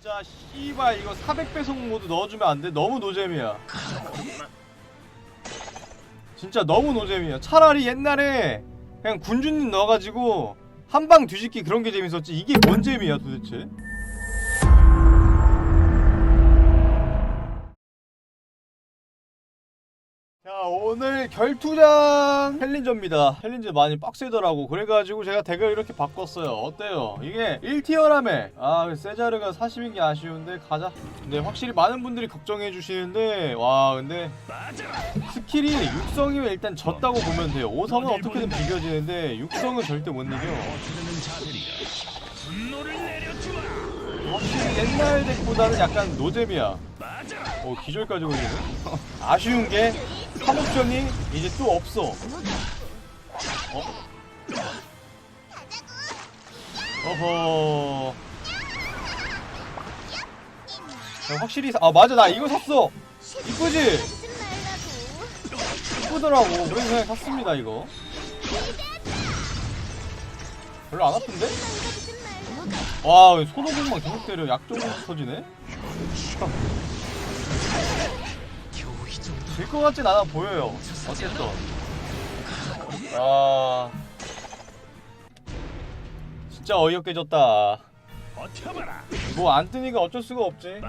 진짜 씨발 이거 400배속 모드 넣어주면 안 돼? 너무 노잼이야. 진짜 너무 노잼이야. 차라리 옛날에 그냥 군주님 넣어가지고 한 방 뒤집기 그런 게 재밌었지. 이게 뭔 재미야 도대체? 결투장 챌린저입니다. 챌린저 많이 빡세더라고. 그래가지고 제가 덱을 이렇게 바꿨어요. 어때요? 이게 1티어라며. 아 세자르가 40인 게 아쉬운데 가자. 근데 확실히 많은 분들이 걱정해 주시는데 와 근데 스킬이 육성이면 일단 졌다고 보면 돼요. 5성은 어떻게든 비벼지는데 육성은 절대 못 이겨 확실히 옛날 덱보다는 약간 노잼이야. 어 기절까지 걸리네. 아쉬운 게 3옵션이 이제 또 없어. 어? 어허. 야, 확실히 사- 아 맞아. 나 이거 샀어. 이쁘지? 이쁘더라고. 그래서 그냥 샀습니다 이거. 별로 안 아픈데? 와 손오공만 계속 때려? 약종 터지네? 질것 같진 않아 보여요. 어쨌든. 아. 진짜 어이없게 졌다. 뭐 안 뜨니까 어쩔 수가 없지.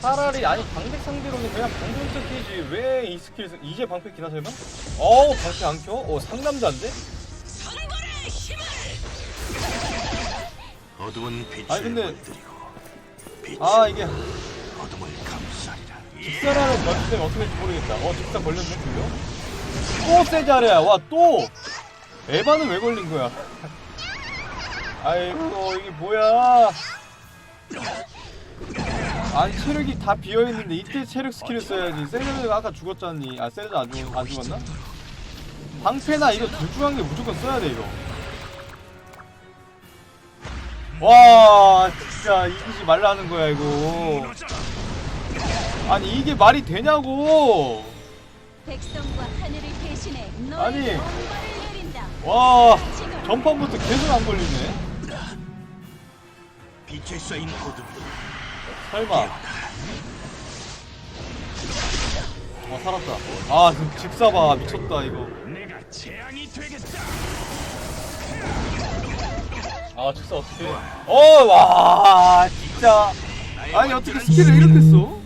차라리 아니 방백 상대로는 그냥 방백 스킬이지. 왜 이 스킬 쓰- 이제 방패 기나 설마? 어우 방패 안 켜? 어 상남자인데? 어두운 빛을 아니, 근데- 물들이고 아 이게 어둠을 감싸리라. 직사라는 변수 때문에 어떻게 될지 모르겠다. 어 직사 걸렸네 그려? 또 세자르야. 와 또! 에바는 왜 걸린 거야? 아이고 이게 뭐야? 아니 체력이 다 비어 있는데 이때 체력 스킬을 써야지. 세자르가 아까 죽었잖니. 아 세자르 안, 죽, 안 죽었나? 방패나 이거 둘중한개 무조건 써야 돼 이거 와 진짜 이기지 말라는 거야 이거 아니 이게 말이 되냐고 아니. 와 전판부터 계속 안 걸리네 빛에 쌓인 어둠. 설마 어 살았다 아 지금 집사봐 미쳤다 이거 내가 재앙이 되겠다. 아 집사 어떻게 어와 진짜. 아니 어떻게 스킬을 이렇게 써?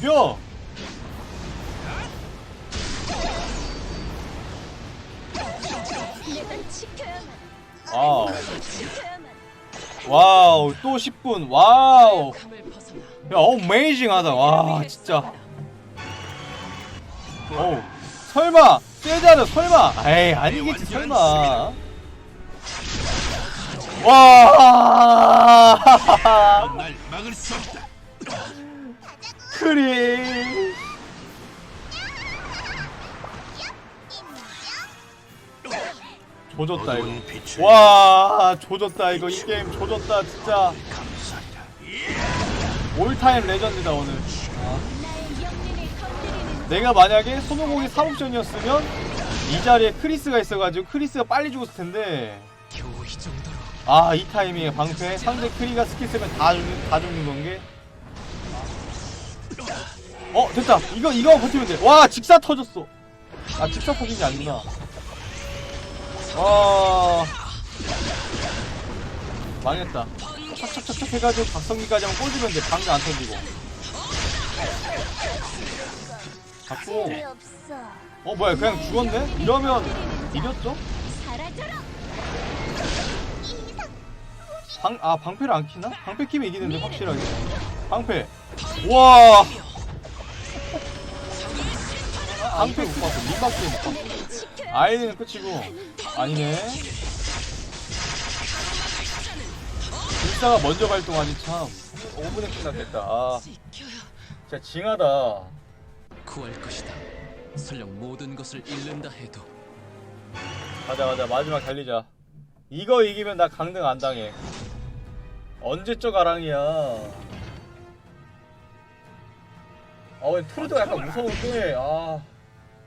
죽여 지켜야만. 와우 또 10분. 와우. 야 어메이징하다. 와 진짜. 어우 설마 세자는 설마. 에이 아니겠지 설마. 와. 날 막을 수 없다. 크리. 조졌다 이거. 어두운 빛을 와 조졌다 이거. 이 게임 조졌다 진짜. 감싸리라. 올타임 레전드다 오늘 내가 만약에 손오공이 3옵션이었으면 이 자리에 크리스가 있어가지고 크리스가 빨리 죽었을 텐데. 아 이 타이밍에 방패. 상대 크리가 스킬 쓰면 다 죽는, 다 죽는 건게. 어 됐다. 이거 이거 버티면 돼와 직사 터졌어. 아 직사 터진 게 아니구나. 와. 망했다. 착착착착 해가지고 각성기까지 하면 꽂으면 돼. 방금 안 터지고 갖고. 어. 뭐야 그냥 죽었네? 이러면 이겼죠? 방, 아 방패를 안 키나? 방패 키면 이기는데 확실하게. 방패. 와! 방패 못 봤어. 민박패 못 봤어. 아이는 끝이고. 아니네. 불사가 먼저 발동하니 참 5분에 끝났겠다. 아. 진짜 징하다 구할 것이다. 설령 모든 것을 잃는다 해도 가자 가자 마지막 달리자 이거 이기면 나 강등 안 당해 언제적 아랑이야 아왜 트루도 약간 무서운데 아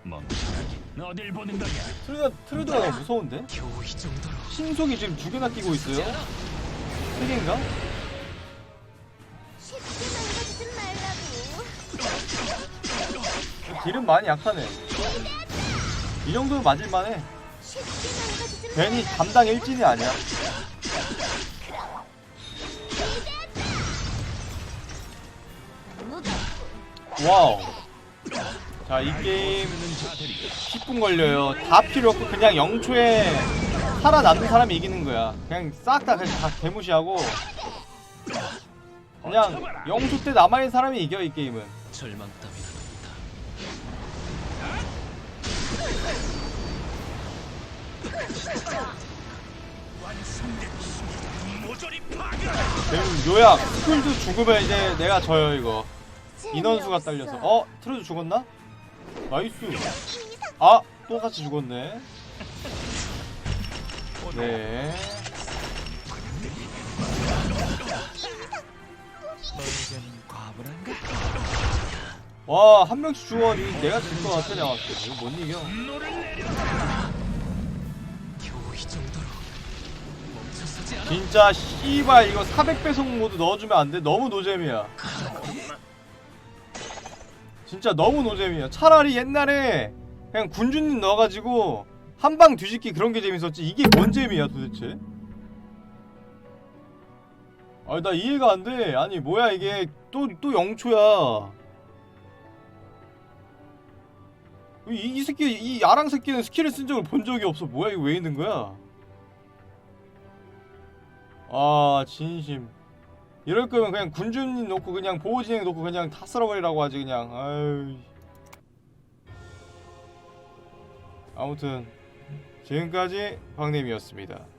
멈춰라기. 어딜 보는 거냐? 트루드 트루드가 너무 무서운데? 겨우 이 정도로 신속이 지금 두 개나 끼고 있어요. 세 개인가? 딜은 많이 약하네. 이 정도면 맞을만해. 괜히. 담당 일진이 아니야. 와우. 자, 이 게임 10분 걸려요. 다 필요 없고 그냥 0초에 살아남는 사람이 이기는 거야. 그냥 싹 다 그냥 다 개무시하고 그냥 0초 때 남아있는 사람이 이겨 이 게임은. 절망 따위는 없다. 지금 요약 스쿨도 죽으면 이제 내가 져요 이거. 인원수가 딸려서. 어? 트루드 죽었나? 나이스. 아! 똑같이 죽었네. 네. 와, 한 명씩 죽어. 내가 질것 때. 이거 못 이겨. 겨우 이 정도로 멈춰서지 않아. 진짜, 씨발, 이거 400배속 모드 넣어주면 안 돼. 너무 노잼이야. 진짜 너무 노잼이야. 차라리 옛날에 그냥 군주님 넣어가지고 한 방 뒤집기 그런 게 재밌었지. 이게 뭔 재미야, 도대체? 아, 나 이해가 안 돼. 아니, 뭐야, 이게. 또, 또 0초야. 이, 이 새끼, 이 야랑 새끼는 스킬을 쓴 적을 본 적이 없어. 뭐야, 이거 왜 있는 거야? 아, 진심. 이럴 거면 그냥 군주님 놓고 그냥 보호진행 놓고 그냥 다 쓸어버리라고 하지, 그냥. 아유. 아무튼, 지금까지 광님이었습니다.